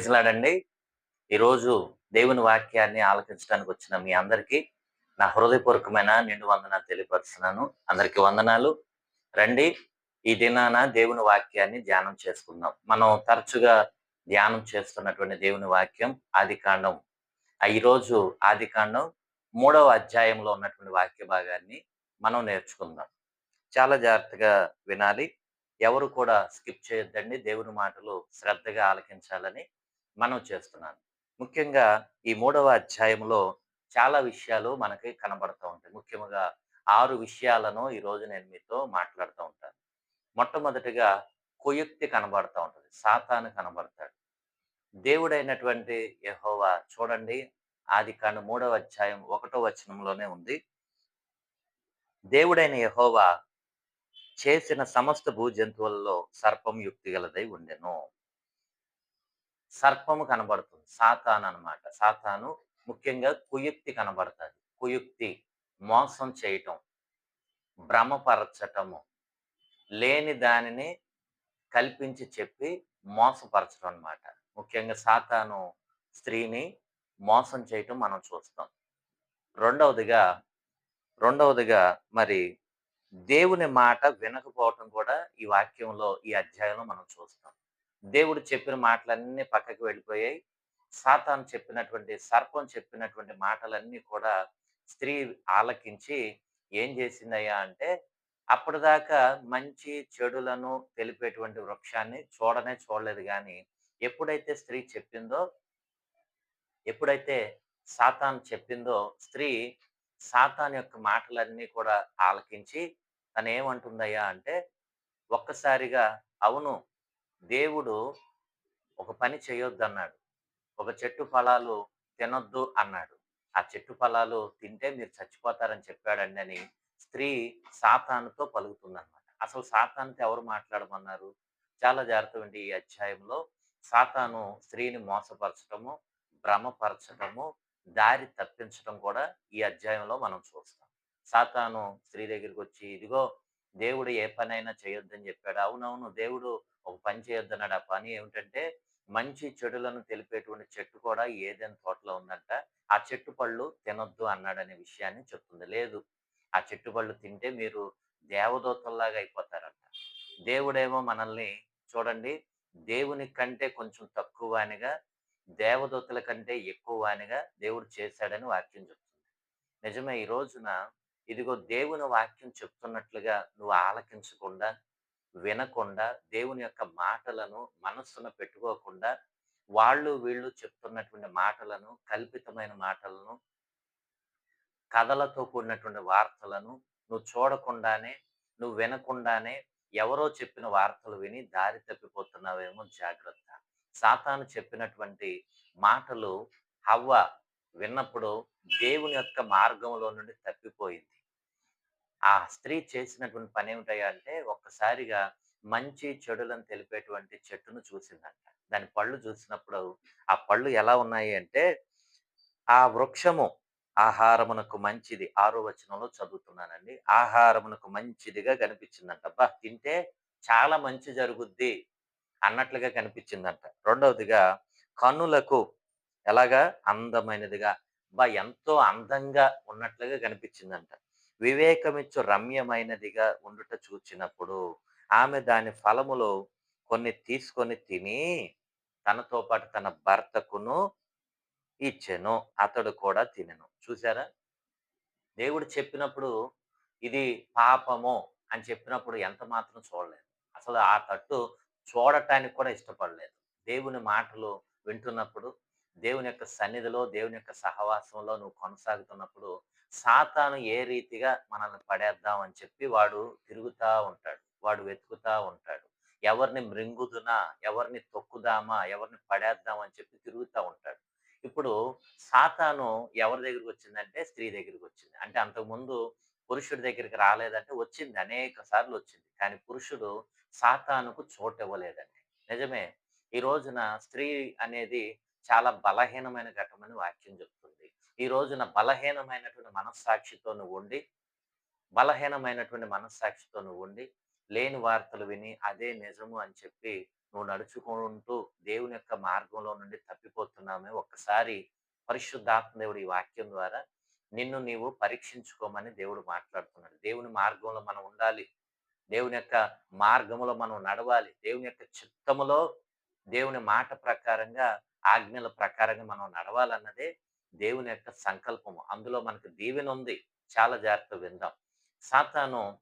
ప్రైజ్లాడండి ఈరోజు దేవుని వాక్యాన్ని ఆలకించడానికి వచ్చిన మీ అందరికీ నా హృదయపూర్వకమైన నిండు వందనాలు తెలియపరుస్తున్నాను. అందరికీ వందనాలు. రండి ఈ దినాన దేవుని వాక్యాన్ని ధ్యానం చేసుకుందాం. మనం తరచుగా ధ్యానం చేస్తున్నటువంటి దేవుని వాక్యం ఆది కాండం. ఈరోజు ఆది కాండం మూడవ అధ్యాయంలో ఉన్నటువంటి వాక్య భాగాన్ని మనం నేర్చుకుందాం. చాలా జాగ్రత్తగా వినాలి. ఎవరు కూడా స్కిప్ చేయొద్దండి. దేవుని మాటలు శ్రద్ధగా ఆలకించాలని మనం చేస్తున్నాను. ముఖ్యంగా ఈ మూడవ అధ్యాయంలో చాలా విషయాలు మనకి కనబడుతూ ఉంటాయి. ముఖ్యంగా ఆరు విషయాలను ఈ రోజు నేను మీతో మాట్లాడుతూ ఉంటాను. మొట్టమొదటిగా కుయుక్తి కనబడుతూ ఉంటుంది. సాతాను కనబడతాడు. దేవుడైనటువంటి యహోవా చూడండి ఆది కాండ మూడవ అధ్యాయం ఒకటో వచనంలోనే ఉంది. దేవుడైన యహోవా చేసిన సమస్త భూ జంతువులలో సర్పం యుక్తి గలదై ఉండెను. సర్పము కనబడుతుంది. సాతాను అనమాట సాతాను ముఖ్యంగా కుయుక్తి కనబడుతుంది. కుయుక్తి మోసం చేయటం భ్రమపరచటము లేని దానిని కల్పించి చెప్పి మోసపరచడం అన్నమాట ముఖ్యంగా సాతాను స్త్రీని మోసం చేయటం మనం చూస్తాం. రెండవదిగా రెండవదిగా మరి దేవుని మాట వినకపోవటం కూడా ఈ వాక్యంలో ఈ అధ్యాయంలో మనం చూస్తాం. దేవుడు చెప్పిన మాటలన్నీ పక్కకి వెళ్ళిపోయాయి. సాతాను చెప్పినటువంటి సర్పం చెప్పినటువంటి మాటలన్నీ కూడా స్త్రీ ఆలకించి ఏం చేసిందయ్యా అంటే అప్పటిదాకా మంచి చెడులను తెలిపేటువంటి వృక్షాన్ని చూడనే చూడలేదు కానీ ఎప్పుడైతే స్త్రీ చెప్పిందో ఎప్పుడైతే సాతాన్ చెప్పిందో స్త్రీ సాతాన్ యొక్క మాటలన్నీ కూడా ఆలకించి తను ఏమంటుందయ్యా అంటే ఒక్కసారిగా అవును దేవుడు ఒక పని చేయొద్దు అన్నాడు ఒక చెట్టు ఫలాలు తినొద్దు అన్నాడు. ఆ చెట్టు ఫలాలు తింటే మీరు చచ్చిపోతారని చెప్పాడండి అని స్త్రీ సాతానుతో పలుకుతుందన్నమాట. అసలు సాతానుతో ఎవరు మాట్లాడమన్నారు? చాలా జాగ్రత్త ఈ అధ్యాయంలో సాతాను స్త్రీని మోసపరచడము భ్రమపరచడము దారి తప్పించడం కూడా ఈ అధ్యాయంలో మనం చూస్తాం. సాతాను స్త్రీ దగ్గరికి వచ్చి ఇదిగో దేవుడు ఏ పనైనా చేయొద్దని చెప్పాడు. అవునవును దేవుడు ఒక పని చేయొద్దన్నాడు. ఆ పని ఏమిటంటే మంచి చెడులను తెలిపేటువంటి చెట్టు కూడా ఏదైనా తోటలో ఉందంట ఆ చెట్టు పళ్ళు తినొద్దు అన్నాడనే విషయాన్ని చెప్తుంది. లేదు ఆ చెట్టు పళ్ళు తింటే మీరు దేవదూతల్లాగా అయిపోతారంట. దేవుడేమో మనల్ని చూడండి దేవుని కంటే కొంచెం తక్కువ అనిగా దేవదూతల కంటే ఎక్కువ అనిగా దేవుడు చేశాడని వాక్యం చెప్తుంది. నిజమే ఈ రోజున ఇదిగో దేవుని వాక్యం చెప్తున్నట్లుగా నువ్వు ఆలకించకుండా వినకుండా దేవుని యొక్క మాటలను మనస్సున పెట్టుకోకుండా వాళ్ళు వీళ్ళు చెప్తున్నటువంటి మాటలను కల్పితమైన మాటలను కథలతో కూడినటువంటి వార్తలను నువ్వు చూడకుండానే నువ్వు వినకుండానే ఎవరో చెప్పిన వార్తలు విని దారి తప్పిపోతున్నావేమో జాగ్రత్త. సాతాను చెప్పినటువంటి మాటలు హవ్వ విన్నప్పుడు దేవుని యొక్క మార్గంలో నుండి తప్పిపోయింది. ఆ స్త్రీ చేసినటువంటి పని ఏమిటయ్యా అంటే ఒక్కసారిగా మంచి చెడులను తెలిపేటువంటి చెట్టును చూసిందంట. దాని పళ్ళు చూసినప్పుడు ఆ పళ్ళు ఎలా ఉన్నాయి అంటే ఆ వృక్షము ఆహారమునకు మంచిది ఆరో వచనంలో చదువుతున్నానండి. ఆహారమునకు మంచిదిగా కనిపించిందంట. అబ్బా! తింటే చాలా మంచి జరుగుద్ది అన్నట్లుగా కనిపించిందంట. రెండవదిగా కన్నులకు ఎలాగా అందమైనదిగా బా ఎంతో అందంగా ఉన్నట్లుగా కనిపించిందంట. వివేకమిచ్చు రమ్యమైనదిగా ఉండుట చూచినప్పుడు ఆమె దాని ఫలములో కొన్ని తీసుకొని తిని తనతో పాటు తన భర్తకును ఇచ్చెను అతడు కూడా తినను. చూసారా దేవుడు చెప్పినప్పుడు ఇది పాపము అని చెప్పినప్పుడు ఎంత మాత్రం చూడలేదు. అసలు ఆ తట్టు చూడటానికి కూడా ఇష్టపడలేదు. దేవుని మాటలు వింటున్నప్పుడు దేవుని యొక్క సన్నిధిలో దేవుని యొక్క సహవాసంలో నువ్వు కొనసాగుతున్నప్పుడు సాతాను ఏ రీతిగా మనల్ని పడేద్దాం అని చెప్పి వాడు తిరుగుతూ ఉంటాడు. వాడు వెతుకుతా ఉంటాడు. ఎవరిని మృంగుదునా ఎవరిని తొక్కుదామా ఎవరిని పడేద్దాం అని చెప్పి తిరుగుతూ ఉంటాడు. ఇప్పుడు సాతాను ఎవరి దగ్గరికి వచ్చిందంటే స్త్రీ దగ్గరికి వచ్చింది. అంటే అంతకుముందు పురుషుడి దగ్గరికి రాలేదంటే వచ్చింది. అనేక సార్లు వచ్చింది. కానీ పురుషుడు సాతానుకు చోటు ఇవ్వలేదండి. నిజమే. ఈ రోజున స్త్రీ అనేది చాలా బలహీనమైన ఘటమని వాక్యం చెప్తుంది. ఈ రోజున బలహీనమైనటువంటి మనస్సాక్షితో నువ్వు ఉండి బలహీనమైనటువంటి మనస్సాక్షితో నువ్వు ఉండి లేని వార్తలు విని అదే నిజము అని చెప్పి నువ్వు నడుచుకుంటూ దేవుని యొక్క మార్గంలో నుండి తప్పిపోతున్నామే ఒక్కసారి పరిశుద్ధాత్మ దేవుడు ఈ వాక్యం ద్వారా నిన్ను నీవు పరీక్షించుకోమని దేవుడు మాట్లాడుతున్నాడు. దేవుని మార్గంలో మనం ఉండాలి. దేవుని యొక్క మార్గములో మనం నడవాలి. దేవుని యొక్క చిత్తములో దేవుని మాట ప్రకారంగా ఆజ్ఞల ప్రకారంగా మనం నడవాలన్నదే దేవుని యొక్క సంకల్పము. అందులో మనకు దీవెన ఉంది చాలా జాగ్రత్త విందాం. సాతాను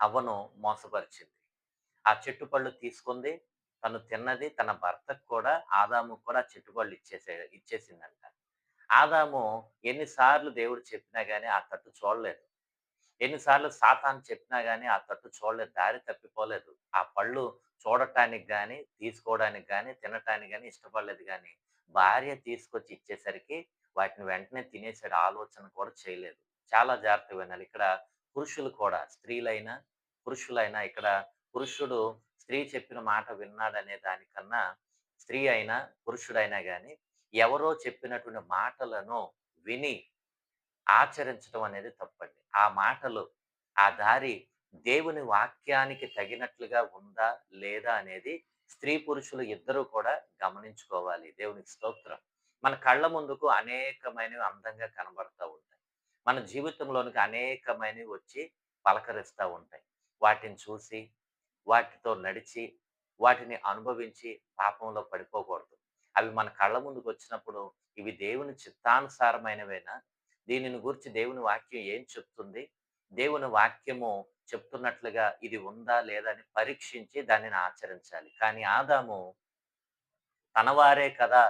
అవ్వను మోసపరిచింది. ఆ చెట్టు పళ్ళు తీసుకుంది. తను తిన్నది. తన భర్తకు కూడా ఆదాము కూడా చెట్టు పళ్ళు ఇచ్చేసే ఇచ్చేసిందంట. ఆదాము ఎన్నిసార్లు దేవుడు చెప్పినా గానీ ఆ తట్టు చూడలేదు. ఎన్నిసార్లు సాతాన్ చెప్పినా గానీ ఆ తట్టు చూడలేదు. దారి తప్పిపోలేదు. ఆ పళ్ళు చూడటానికి గాని తీసుకోవడానికి గాని తినటానికి గాని ఇష్టపడలేదు గాని భార్య తీసుకొచ్చి ఇచ్చేసరికి వాటిని వెంటనే తినేసాడు. ఆలోచన కూడా చేయలేదు. చాలా జాగ్రత్త వినాలి. ఇక్కడ పురుషులు కూడా స్త్రీలైనా పురుషులైనా ఇక్కడ పురుషుడు స్త్రీ చెప్పిన మాట విన్నాడనే దానికన్నా స్త్రీ అయినా పురుషుడైనా గాని ఎవరో చెప్పినటువంటి మాటలను విని ఆచరించడం అనేది తప్పండి. ఆ మాటలు ఆ దారి దేవుని వాక్యానికి తగినట్లుగా ఉందా లేదా అనేది స్త్రీ పురుషులు ఇద్దరూ కూడా గమనించుకోవాలి. దేవునికి స్తోత్రం. మన కళ్ళ ముందుకు అనేకమైనవి అందంగా కనబడతా ఉంటాయి. మన జీవితంలోనికి అనేకమైనవి వచ్చి పలకరిస్తూ ఉంటాయి. వాటిని చూసి వాటితో నడిచి వాటిని అనుభవించి పాపంలో పడిపోకూడదు. అవి మన కళ్ళ ముందుకు వచ్చినప్పుడు ఇవి దేవుని చిత్తానుసారమైనవేనా? దీనిని గురించి దేవుని వాక్యం ఏం చెప్తుంది? దేవుని వాక్యము చెప్తున్నట్లుగా ఇది ఉందా లేదా అని పరీక్షించి దానిని ఆచరించాలి. కానీ ఆదాము తన వారే కదా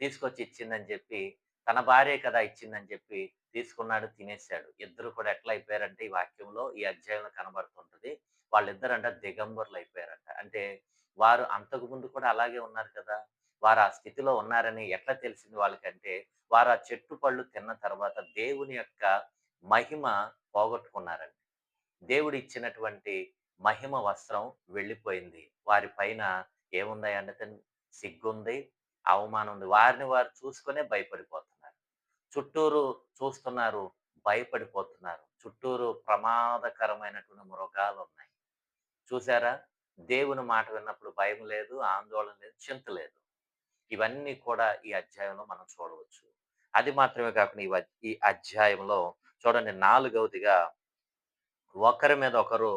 తీసుకొచ్చి ఇచ్చిందని చెప్పి తన భార్యే కదా ఇచ్చిందని చెప్పి తీసుకున్నాడు తినేశాడు. ఇద్దరు కూడా ఎట్లా అయిపోయారంటే ఈ వాక్యంలో ఈ అధ్యాయంలో కనబడుతుంటది. వాళ్ళిద్దరంట దిగంబరులు అయిపోయారంట అంటే వారు అంతకు ముందు కూడా అలాగే ఉన్నారు కదా. వారు ఆ స్థితిలో ఉన్నారని ఎట్లా తెలిసింది వాళ్ళకంటే వారు ఆ చెట్టు పళ్ళు తిన్న తర్వాత దేవుని యొక్క మహిమ పోగొట్టుకున్నారండి. దేవుడు ఇచ్చినటువంటి మహిమ వస్త్రం వెళ్ళిపోయింది. వారి పైన ఏముంది అంటే సిగ్గుంది అవమానం ఉంది వారిని వారు చూసుకునే భయపడిపోతున్నారు. చుట్టూరు చూస్తున్నారు భయపడిపోతున్నారు. చుట్టూరు ప్రమాదకరమైనటువంటి మృగాలు ఉన్నాయి చూసారా? దేవుని మాట విన్నప్పుడు భయం లేదు ఆందోళన లేదు చింత లేదు. ఇవన్నీ కూడా ఈ అధ్యాయంలో మనం చూడవచ్చు. అది మాత్రమే కాకుండా ఈ ఈ అధ్యాయంలో చూడండి నాలుగవదిగా ఒకరి మీద ఒకరు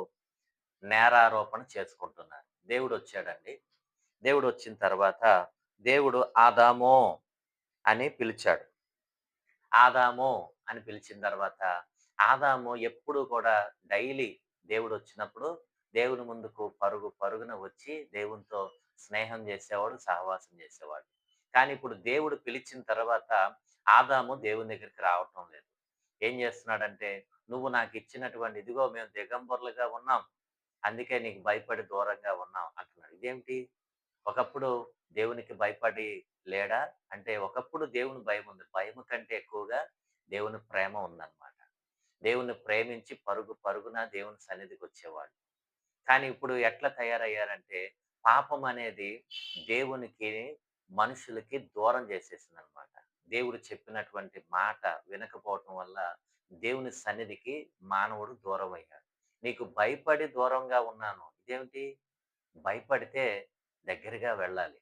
నేరారోపణ చేసుకుంటున్నారు. దేవుడు వచ్చాడండి. దేవుడు వచ్చిన తర్వాత దేవుడు ఆదామో అని పిలిచాడు. ఆదామో అని పిలిచిన తర్వాత ఆదాము ఎప్పుడు కూడా డైలీ దేవుడు వచ్చినప్పుడు దేవుని ముందుకు పరుగు పరుగున వచ్చి దేవునితో స్నేహం చేసేవాడు సహవాసం చేసేవాడు. కానీ ఇప్పుడు దేవుడు పిలిచిన తర్వాత ఆదాము దేవుని దగ్గరికి రావటం లేదు. ఏం చేస్తున్నాడంటే నువ్వు నాకు ఇచ్చినటువంటి ఇదిగో మేము దిగంబరులుగా ఉన్నాం. అందుకే నీకు భయపడి దూరంగా ఉన్నాం అంటున్నాడు. ఇదేమిటి? ఒకప్పుడు దేవునికి భయపడి లేడా? అంటే ఒకప్పుడు దేవుని భయం ఉంది. భయం కంటే ఎక్కువగా దేవుని ప్రేమ ఉందన్నమాట. దేవుని ప్రేమించి పరుగు పరుగున దేవుని సన్నిధికి వచ్చేవాడు. కానీ ఇప్పుడు ఎట్లా తయారయ్యారంటే పాపం అనేది దేవునికి మనుషులకి దూరం చేసేసింది అనమాట దేవుడు చెప్పినటువంటి మాట వినకపోవటం వల్ల దేవుని సన్నిధికి మానవుడు దూరం అయ్యాడు నీకు భయపడి దూరంగా ఉన్నాను. ఇదేమిటి? భయపడితే దగ్గరగా వెళ్ళాలి.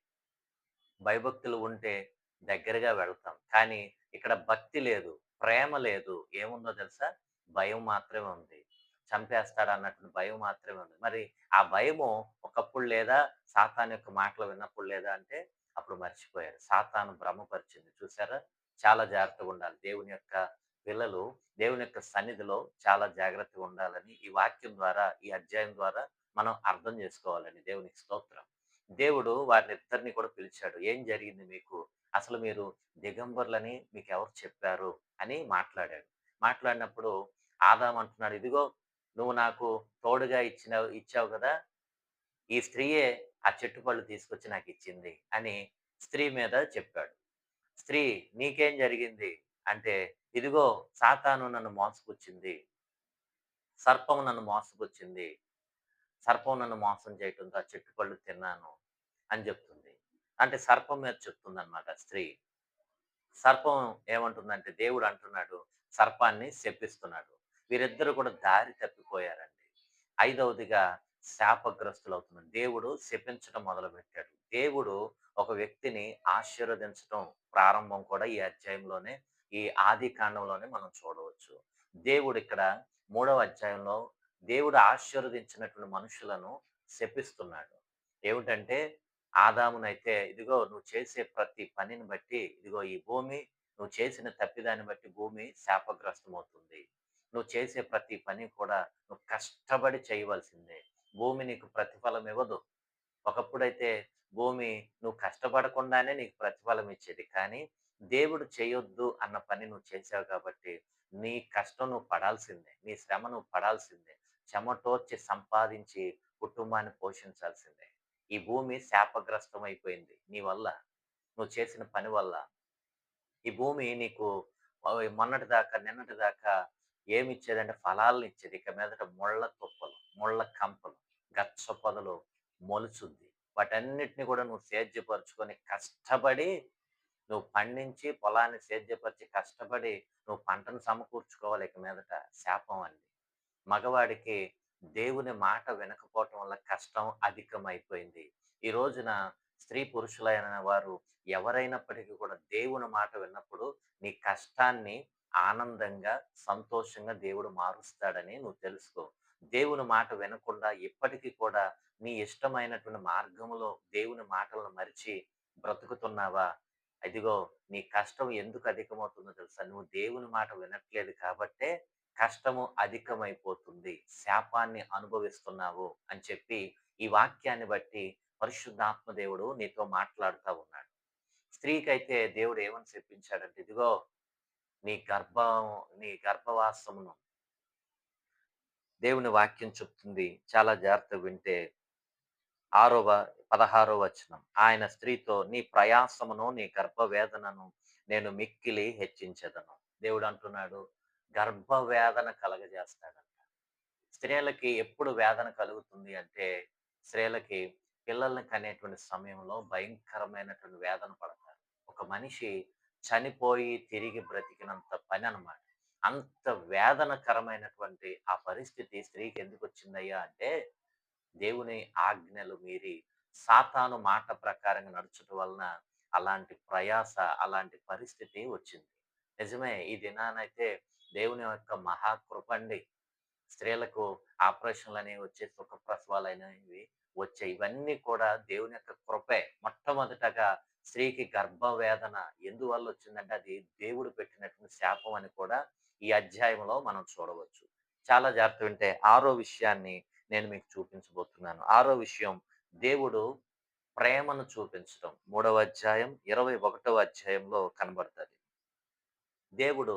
భయభక్తులు ఉంటే దగ్గరగా వెళ్తాం. కానీ ఇక్కడ భక్తి లేదు ప్రేమ లేదు. ఏముందో తెలుసా? భయం మాత్రమే ఉంది. చంపేస్తాడు అన్నట్టు భయం మాత్రమే ఉంది మరి ఆ భయము ఒకప్పుడు లేదా? సాతాన్ యొక్క మాటలు విన్నప్పుడు లేదా అంటే అప్పుడు మర్చిపోయారు. సాతాను భ్రమపరిచింది. చూసారా చాలా జాగ్రత్తగా ఉండాలి. దేవుని యొక్క పిల్లలు దేవుని యొక్క సన్నిధిలో చాలా జాగ్రత్తగా ఉండాలని ఈ వాక్యం ద్వారా ఈ అధ్యాయం ద్వారా మనం అర్థం చేసుకోవాలని దేవునికి స్తోత్రం. దేవుడు వారిని ఇద్దరిని కూడా పిలిచాడు. ఏం జరిగింది మీకు? అసలు మీరు దిగంబర్లని మీకు ఎవరు చెప్పారు? అని మాట్లాడాడు. మాట్లాడినప్పుడు ఆదాం అంటున్నాడు ఇదిగో నువ్వు నాకు తోడుగా ఇచ్చిన ఇచ్చావు కదా ఈ స్త్రీయే ఆ చెట్టు పళ్ళు తీసుకొచ్చి నాకు ఇచ్చింది అని స్త్రీ మీద చెప్పాడు. స్త్రీ నీకేం జరిగింది? అంటే ఇదిగో సాతాను నన్ను మోసపుచ్చింది సర్పం నన్ను మోసపుచ్చింది సర్పం నన్ను మోసం చేయటంతో ఆ చెట్టు పళ్ళు తిన్నాను అని చెప్తుంది. అంటే సర్పం మీద చెప్తుంది అనమాట స్త్రీ. సర్పం ఏమంటుందంటే దేవుడు అంటున్నాడు సర్పాన్ని శప్పిస్తున్నాడు వీరిద్దరు కూడా దారి తప్పిపోయారండి ఐదవదిగా శాపగ్రస్తులవుతున్నారు. దేవుడు శపించడం మొదలుపెట్టాడు. దేవుడు ఒక వ్యక్తిని ఆశీర్వదించడం ప్రారంభం కూడా ఈ అధ్యాయంలోనే, ఈ ఆదికాండంలోనే మనం చూడవచ్చు. దేవుడిక్కడ మూడవ అధ్యాయంలో దేవుడు ఆశీర్వదించినటువంటి మనుషులను శపిస్తున్నాడు. ఏమిటంటే ఆదామునైతే ఇదిగో నువ్వు చేసే ప్రతి పనిని బట్టి ఇదిగో ఈ భూమి నువ్వు చేసిన తప్పిదాన్ని బట్టి భూమి శాపగ్రస్తమవుతుంది. నువ్వు చేసే ప్రతి పని కూడా నువ్వు కష్టపడి చేయవలసిందే. భూమి నీకు ప్రతిఫలం ఇవ్వదు. ఒకప్పుడైతే భూమి నువ్వు కష్టపడకుండానే నీకు ప్రతిఫలం ఇచ్చేది. కానీ దేవుడు చేయొద్దు అన్న పని నువ్వు చేశావు కాబట్టి నీ కష్టం నువ్వు పడాల్సిందే. నీ శ్రమ నువ్వు పడాల్సిందే. చెమటోర్చి సంపాదించి కుటుంబాన్ని పోషించాల్సిందే. ఈ భూమి శాపగ్రస్తం అయిపోయింది నీ వల్ల. నువ్వు చేసిన పని వల్ల. ఈ భూమి నీకు మొన్నటి దాకా నిన్నటి దాకా ఏమి ఇచ్చేదంటే ఫలాలను ఇచ్చేది ఇక మీదట ముళ్ళ తుప్పలు, ముళ్ళ కంపలు, గచ్చ పొదలు మొలుచుద్ది. వాటన్నిటిని కూడా నువ్వు సేద్యపరుచుకొని కష్టపడి నువ్వు పండించి పొలాన్ని సేద్యపరిచి కష్టపడి నువ్వు పంటను సమకూర్చుకోవాలి ఇక మీదట. శాపం అండి. మగవాడికి దేవుని మాట వినకపోవటం వల్ల కష్టం అధికమైపోయింది. ఈ రోజున స్త్రీ పురుషులైన వారు ఎవరైనప్పటికీ కూడా దేవుని మాట విన్నప్పుడు నీ కష్టాన్ని ఆనందంగా, సంతోషంగా దేవుడు మారుస్తాడని నువ్వు తెలుసుకో. దేవుని మాట వినకుండా ఇప్పటికీ కూడా నీ ఇష్టమైనటువంటి మార్గంలో దేవుని మాటలను మరిచి బ్రతుకుతున్నావా? అదిగో నీ కష్టం ఎందుకు అధికమవుతుందో తెలుసా? నువ్వు దేవుని మాట వినట్లేదు కాబట్టే కష్టము అధికమైపోతుంది. శాపాన్ని అనుభవిస్తున్నావు అని చెప్పి ఈ వాక్యాన్ని బట్టి పరిశుద్ధాత్మ దేవుడు నీతో మాట్లాడుతా ఉన్నాడు. స్త్రీకైతే దేవుడు ఏమని చెప్పించాడంటే ఇదిగో నీ గర్భం నీ గర్భవాసమును దేవుని వాక్యం చెప్తుంది. చాలా జాగ్రత్తగా వింటే ఆరవ, పదహారో వచనం. ఆయన స్త్రీతో నీ ప్రయాసమును, నీ గర్భవేదనను నేను మిక్కిలి హెచ్చించెదను. దేవుడు అంటున్నాడు గర్భవేదన కలగజేస్తాడంట. స్త్రీలకి ఎప్పుడు వేదన కలుగుతుంది అంటే స్త్రీలకి పిల్లల్ని కనేటువంటి సమయంలో భయంకరమైనటువంటి వేదన పడతారు. ఒక మనిషి చనిపోయి తిరిగి బ్రతికినంత పని అనమాట అంత వేదనకరమైనటువంటి ఆ పరిస్థితి స్త్రీకి ఎందుకు వచ్చిందయ్యా అంటే దేవుని ఆజ్ఞలు మీరి సాతాను మాట ప్రకారంగా నడుచుట వలన అలాంటి ప్రయాస, అలాంటి పరిస్థితి వచ్చింది. నిజమే ఈ దినానైతే దేవుని యొక్క మహాకృపండి. స్త్రీలకు ఆపరేషన్లు అనేవి వచ్చే సుఖప్రసవాలనేవి వచ్చాయి. ఇవన్నీ కూడా దేవుని యొక్క కృపే. మొట్టమొదటగా స్త్రీకి గర్భవేదన ఎందువల్ల వచ్చిందంటే అది దేవుడు పెట్టినటువంటి శాపం అని కూడా ఈ అధ్యాయంలో మనం చూడవచ్చు. చాలా జాగ్రత్త వింటే ఆరో విషయాన్ని నేను మీకు చూపించబోతున్నాను. ఆరో విషయం దేవుడు ప్రేమను చూపించడం మూడవ అధ్యాయం 21వ అధ్యాయంలో కనబడుతుంది దేవుడు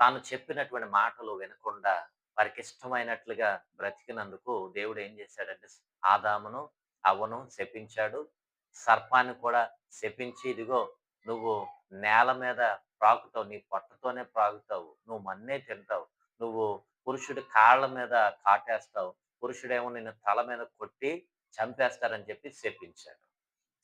తాను చెప్పినటువంటి మాటలు వినకుండా వారికిష్టమైనట్లుగా బ్రతికినందుకు దేవుడు ఏం చేశాడంటే ఆదామును, అవను శపించాడు. సర్పాన్ని కూడా శపించి ఇదిగో నువ్వు నేల మీద ప్రాకుతావు. నీ పొట్టతోనే ప్రాకుతావు. నువ్వు మన్నే తింటావు. నువ్వు పురుషుడి కాళ్ళ మీద కాటేస్తావు. పురుషుడేమో నిన్ను తల మీద కొట్టి చంపేస్తారని చెప్పి శపించాడు.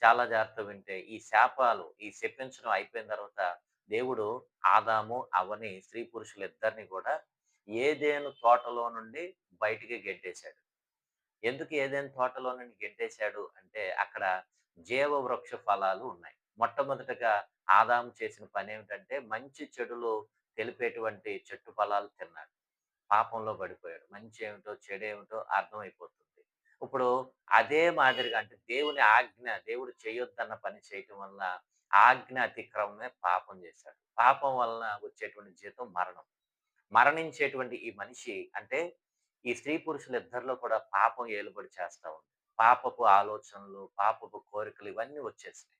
చాలా జాగ్రత్త వింటే ఈ శాపాలు, ఈ శపించడం అయిపోయిన తర్వాత దేవుడు ఆదాము, అవ్వని స్త్రీ పురుషులిద్దరిని కూడా ఏదేను తోటలో నుండి బయటికి గెంటేశాడు. ఎందుకు ఏదెను తోటలో నుండి గెంటేశాడు అంటే అక్కడ జీవ వృక్ష ఫలాలు ఉన్నాయి. మొట్టమొదటగా ఆదాము చేసిన పని ఏమిటంటే మంచి చెడులు తెలిపేటువంటి చెట్టు ఫలాలు తిన్నాడు. పాపంలో పడిపోయాడు. మంచి ఏమిటో, చెడేమిటో అర్థమైపోతుంది. ఇప్పుడు అదే మాదిరిగా అంటే దేవుని ఆజ్ఞ, దేవుడు చేయొద్దన్న పని చేయటం వల్ల ఆజ్ఞ అతిక్రమమే పాపం చేశాడు. పాపం వలన వచ్చేటువంటి జీతం మరణం. మరణించేటువంటి ఈ మనిషి అంటే ఈ స్త్రీ పురుషులిద్దరిలో కూడా పాపం ఏలుబడి చేస్తా ఉంది. పాపపు ఆలోచనలు, పాపపు కోరికలు ఇవన్నీ వచ్చేసినాయి.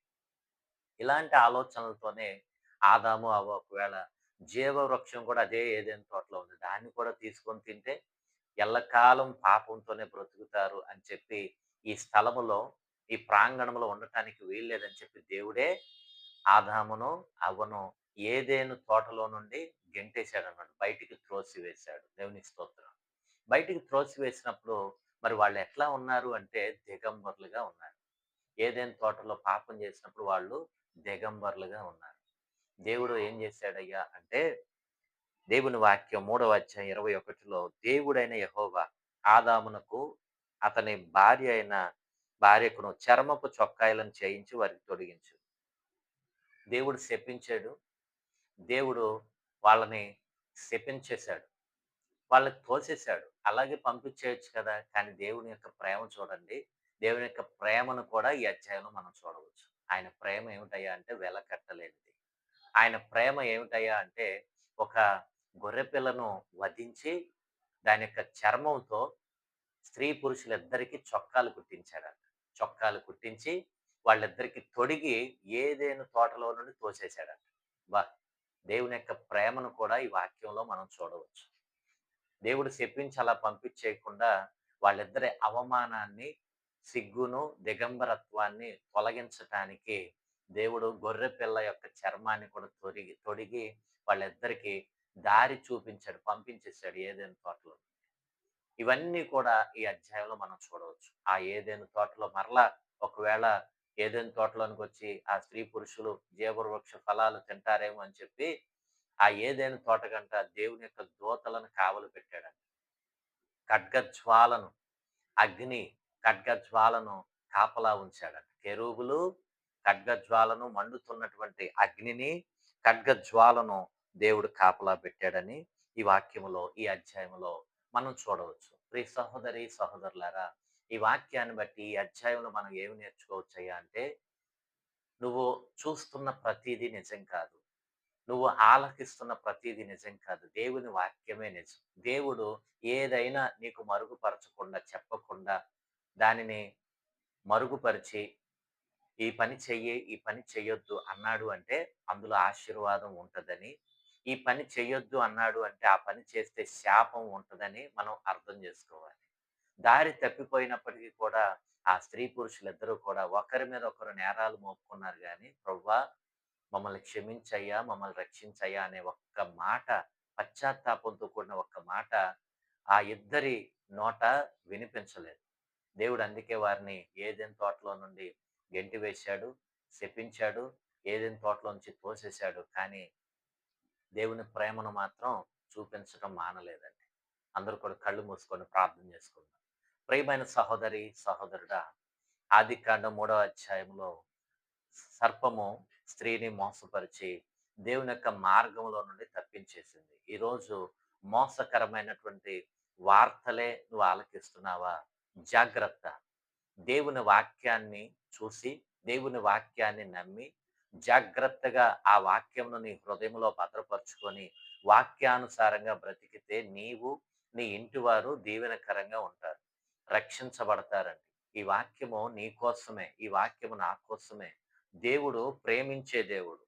ఇలాంటి ఆలోచనలతోనే ఆదాము, అవ ఒకవేళ జీవవృక్షం కూడా అదే ఏదైనా తోటలో ఉంది. దాన్ని కూడా తీసుకొని తింటే ఎల్లకాలం పాపంతోనే బ్రతుకుతారు అని చెప్పి ఈ స్థలములో, ఈ ప్రాంగణంలో ఉండటానికి వీల్లేదని చెప్పి దేవుడే ఆదామును, అవను ఏదేను తోటలో నుండి గెంటేశాడన్నమాట. బయటికి త్రోసివేశాడు. దేవునికి స్తోత్రం. బయటికి త్రోసివేసినప్పుడు మరి వాళ్ళు ఎట్లా ఉన్నారు అంటే దిగంబరులుగా ఉన్నారు. ఏదెను తోటలో పాపం చేసినప్పుడు వాళ్ళు దిగంబరులుగా ఉన్నారు. దేవుడు ఏం చేశాడయ్యా అంటే దేవుని వాక్యం మూడవ అధ్యాయం 21లో దేవుడైన యెహోవా ఆదామునకు అతని భార్య అయిన భార్యకును చర్మపు చొక్కాయలను చేయించి వారికి తొడిగించు దేవుడు శపించాడు దేవుడు వాళ్ళని శపించేశాడు వాళ్ళకి తోసేశాడు. అలాగే పంపించేయచ్చు కదా! కానీ దేవుని యొక్క ప్రేమ చూడండి. దేవుని యొక్క ప్రేమను కూడా ఈ అధ్యాయంలో మనం చూడవచ్చు. ఆయన ప్రేమ ఏమిటయ్యా అంటే వెలకట్టలేనిది. ఆయన ప్రేమ ఏమిటయ్యా అంటే ఒక గొర్రెపిల్లను వధించి దాని యొక్క చర్మంతో స్త్రీ పురుషులిద్దరికీ చొక్కాలు కుట్టించాడట చొక్కాలు కుట్టించి వాళ్ళిద్దరికి తొడిగి ఏదేను తోటలో నుండి తోసేశాడట బా దేవుని యొక్క ప్రేమను కూడా ఈ వాక్యంలో మనం చూడవచ్చు. దేవుడు చెప్పించి అలా పంపించేయకుండా వాళ్ళిద్దరి అవమానాన్ని సిగ్గును దిగంబరత్వాన్ని తొలగించటానికి దేవుడు గొర్రె పిల్ల యొక్క చర్మాన్ని కూడా తొరిగి తొడిగి వాళ్ళిద్దరికి దారి చూపించాడు పంపించేశాడు ఏదైనా తోటలో. ఇవన్నీ కూడా ఈ అధ్యాయంలో మనం చూడవచ్చు. ఆ ఏదైనా తోటలో మరలా ఒకవేళ ఏదైనా తోటలోనికి వచ్చి ఆ స్త్రీ పురుషులు జీవవృక్ష ఫలాలు తింటారేమో అని చెప్పి ఆ ఏదైనా తోటకంట దేవుని యొక్క దూతలను కావలు పెట్టాడంట. ఖడ్గజ్వాలను అగ్ని ఖడ్గజ్వాలను కాపలా ఉంచాడంట. కెరూబులు ఖడ్గజ్వాలను మండుతున్నటువంటి అగ్నిని ఖడ్గజ్వాలను దేవుడు కాపలా పెట్టాడని ఈ వాక్యములో ఈ అధ్యాయంలో మనం చూడవచ్చు. ప్రియ సహోదరి సహోదరులారా ఈ వాక్యాన్ని బట్టి ఈ అధ్యాయంలో మనం ఏమి నేర్చుకోవచ్చయ్యా అంటే నువ్వు చూస్తున్న ప్రతిదీ నిజం కాదు. నువ్వు ఆలకిస్తున్న ప్రతిదీ నిజం కాదు. దేవుని వాక్యమే నిజం. దేవుడు ఏదైనా నీకు మరుగుపరచకుండా చెప్పకుండా దానిని మరుగుపరిచి ఈ పని చెయ్యి ఈ పని చెయ్యొద్దు అన్నాడు అంటే అందులో ఆశీర్వాదం ఉంటుందని ఈ పని చెయ్యొద్దు అన్నాడు అంటే ఆ పని చేస్తే శాపం ఉంటుందని మనం అర్థం చేసుకోవాలి. దారి తప్పిపోయినప్పటికీ కూడా ఆ స్త్రీ పురుషులిద్దరూ కూడా ఒకరి మీద ఒకరు నేరాలు మోపుకున్నారు కానీ ప్రవ్వా మమ్మల్ని క్షమించయ్యా మమ్మల్ని రక్షించయ్యా అనే ఒక్క మాట పశ్చాత్తాపంతో కూడిన ఒక్క మాట ఆ ఇద్దరి నోట వినిపించలేదు. దేవుడు అందుకే వారిని ఏదైనా తోటలో నుండి గెంటి వేశాడు శపించాడు ఏదైనా తోటలో నుంచి తోసేశాడు కానీ దేవుని ప్రేమను మాత్రం చూపించడం మానలేదండి. అందరూ కూడా కళ్ళు మూసుకొని ప్రార్థన చేసుకున్నారు ప్రియమైన సహోదరి సహోదరుడా ఆది కాండ మూడవ అధ్యాయంలో సర్పము స్త్రీని మోసపరిచి దేవుని యొక్క మార్గంలో నుండి తప్పించేసింది. ఈరోజు మోసకరమైనటువంటి వార్తలే నువ్వు ఆలకిస్తున్నావా? జాగ్రత్త. దేవుని వాక్యాన్ని చూసి దేవుని వాక్యాన్ని నమ్మి జాగ్రత్తగా ఆ వాక్యంను నీ హృదయంలో భద్రపరుచుకొని వాక్యానుసారంగా బ్రతికితే నీవు నీ ఇంటివారు దీవెనకరంగా ఉంటారు. రక్షించబడతారండి. ఈ వాక్యము నీ కోసమే ఈ వాక్యము నా కోసమే. దేవుడు ప్రేమించే దేవుడు.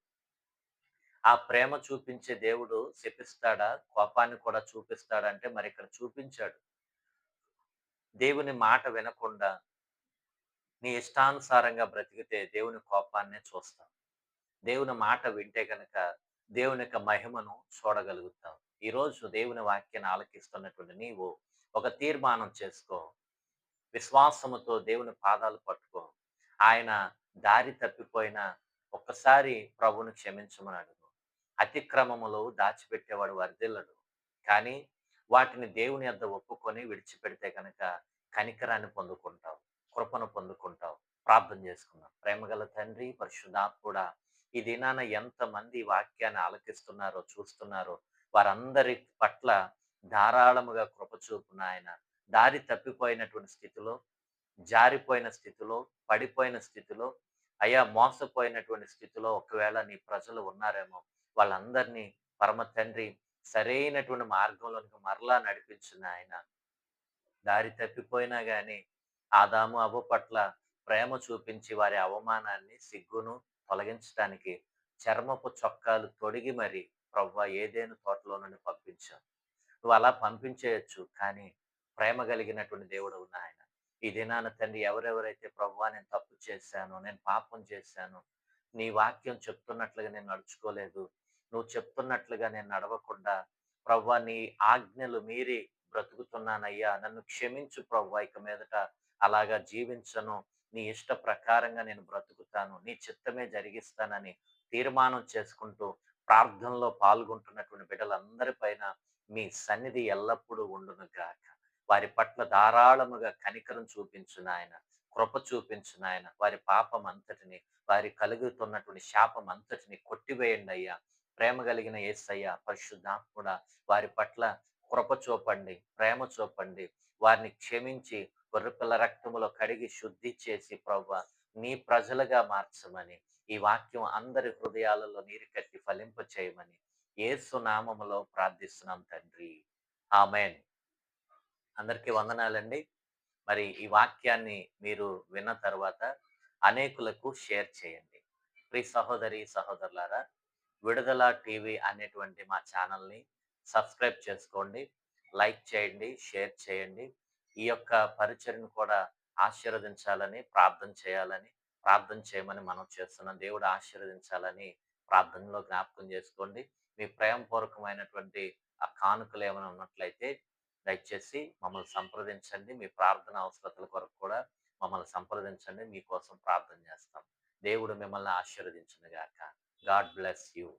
ఆ ప్రేమ చూపించే దేవుడు శపిస్తాడా? కోపాన్ని కూడా చూపిస్తాడా అంటే మరి ఇక్కడ చూపించాడు. దేవుని మాట వినకుండా నీ ఇష్టానుసారంగా బ్రతికితే దేవుని కోపాన్నే చూస్తాం. దేవుని మాట వింటే కనుక దేవుని యొక్క మహిమను చూడగలుగుతాం. ఈరోజు దేవుని వాక్యాన్ని ఆలకిస్తున్నటువంటి నీవు ఒక తీర్మానం చేసుకో. విశ్వాసముతో దేవుని పాదాలు పట్టుకో. ఆయన దారి తప్పిపోయిన ఒక్కసారి ప్రభుని క్షమించమని అడుగు అతిక్రమములు దాచిపెట్టేవాడు వర్ధిల్లడు. కానీ వాటిని దేవుని యొద్ద ఒప్పుకొని విడిచిపెడితే కనుక కనికరాన్ని పొందుకుంటావు కృపను పొందుకుంటావు. ప్రార్థన చేసుకున్నాం ప్రేమగల తండ్రి పరిశుధాత్ముడా ఈ దినాన ఎంతమంది వాక్యాన్ని ఆలకిస్తున్నారో చూస్తున్నారో వారందరి పట్ల ధారాళముగా కృప చూపున ఆయన దారి తప్పిపోయినటువంటి స్థితిలో జారిపోయిన స్థితిలో పడిపోయిన స్థితిలో అయా మోసపోయినటువంటి స్థితిలో ఒకవేళ నీ ప్రజలు ఉన్నారేమో వాళ్ళందరినీ పరమ తండ్రి సరైనటువంటి మార్గంలోనికి మరలా నడిపించిన ఆయన. దారి తప్పిపోయినా కానీ ఆదాము అవ్వ పట్ల ప్రేమ చూపించి వారి అవమానాన్ని సిగ్గును తొలగించడానికి చర్మపు చొక్కాలు తొడిగి మరి ప్రవ్వ ఏదేను తోటలో నుండి పంపించావు. నువ్వు అలా పంపించేయచ్చు కానీ ప్రేమ కలిగినటువంటి దేవుడు ఆయన ఈ దినాన తండ్రి ఎవరెవరైతే ప్రవ్వా నేను తప్పు చేశాను నేను పాపం చేశాను నీ వాక్యం చెప్తున్నట్లుగా నేను నడుచుకోలేదు నువ్వు చెప్తున్నట్లుగా నేను నడవకుండా ప్రవ్వా నీ ఆజ్ఞలు మీరి బ్రతుకుతున్నానయ్యా నన్ను క్షమించు ప్రవ్వా ఇక మీదట అలాగా జీవించను నీ ఇష్ట ప్రకారంగా నేను బ్రతుకుతాను నీ చిత్తమే జరిగిస్తానని తీర్మానం చేసుకుంటూ ప్రార్థనలో పాల్గొంటున్నటువంటి బిడ్డలందరిపైన మీ సన్నిధి ఎల్లప్పుడూ ఉండును గాక. వారి పట్ల ధారాళముగా కనికరం చూపించిన ఆయన కృప చూపించిన ఆయన వారి పాపం అంతటిని వారి కలుగుతున్నటువంటి శాపం అంతటిని కొట్టివేయండి అయ్యా. ప్రేమ కలిగిన ఏసయ్య పరిశుద్ధాత్ముడా వారి పట్ల కృప చూపండి ప్రేమ చూపండి. వారిని క్షమించి గొర్రెపిల్ల రక్తములో కడిగి శుద్ధి చేసి ప్రభు నీ ప్రజలుగా మార్చమని ఈ వాక్యం అందరి హృదయాలలో నీరు కట్టి ఫలింప చేయమని ఏసు నామములో ప్రార్థిస్తున్నాం తండ్రి. ఆమెన్. అందరికీ వందనాలండి. మరి ఈ వాక్యాన్ని మీరు విన్న తర్వాత అనేకులకు షేర్ చేయండి. ప్రీ సహోదరి సహోదరులారా విడుదల టీవీ అనేటువంటి మా ఛానల్ని సబ్స్క్రైబ్ చేసుకోండి. లైక్ చేయండి షేర్ చేయండి. ఈ యొక్క పరిచయను కూడా ఆశీర్వదించాలని ప్రార్థన చేయాలని ప్రార్థన చేయమని మనం చేస్తున్నాం. దేవుడు ఆశీర్వదించాలని ప్రార్థనలో జ్ఞాపకం చేసుకోండి. మీ ప్రేమపూర్వకమైనటువంటి ఆ కానుకలు ఏమైనా ఉన్నట్లయితే దయచేసి మమ్మల్ని సంప్రదించండి. మీ ప్రార్థన అవసరతల కొరకు కూడా మమ్మల్ని సంప్రదించండి. మీకోసం ప్రార్థన చేస్తాం. దేవుడు మిమ్మల్ని ఆశీర్వదించిన గాక గాడ్ బ్లెస్ యూ.